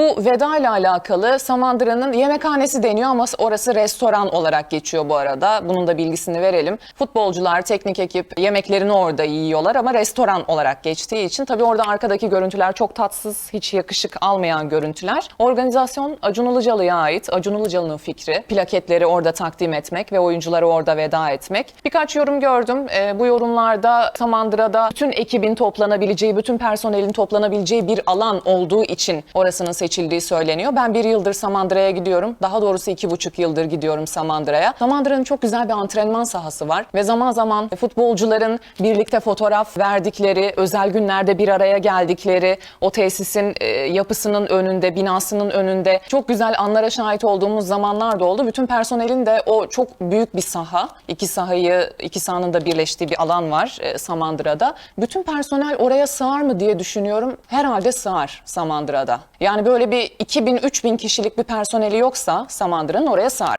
bu veda ile alakalı Samandıra'nın yemekhanesi deniyor ama orası restoran olarak geçiyor bu arada. Bunun da bilgisini verelim. Futbolcular, teknik ekip yemeklerini orada yiyorlar ama restoran olarak geçtiği için tabii orada arkadaki görüntüler çok tatsız, hiç yakışık almayan görüntüler. Organizasyon Acun Ilıcalı'ya ait. Acun Ilıcalı'nın fikri. Plaketleri orada takdim etmek ve oyuncuları orada veda etmek. Birkaç yorum gördüm. Ee, bu yorumlarda Samandıra'da bütün ekibin toplanabileceği, bütün personelin toplanabileceği bir alan olduğu için orasının seçildiği söyleniyor. Ben bir yıldır Samandıra'ya gidiyorum. Daha doğrusu iki buçuk yıldır gidiyorum Samandıra'ya. Samandıra'nın çok güzel bir antrenman sahası var ve zaman zaman futbolcuların birlikte fotoğraf verdikleri, özel günlerde bir araya geldikleri, o tesisin e, yapısının önünde, binasının önünde çok güzel anlara şahit olduğumuz zamanlar da oldu. Bütün personelin de o çok büyük bir saha, iki sahayı, iki sahanın da birleştiği bir alan var e, Samandıra'da. Bütün personel oraya sığar mı diye düşünüyorum. Herhalde sığar Samandıra'da. Yani böyle bir 2000-3000 kişilik bir personeli yoksa Samandıra'nın oraya sığar.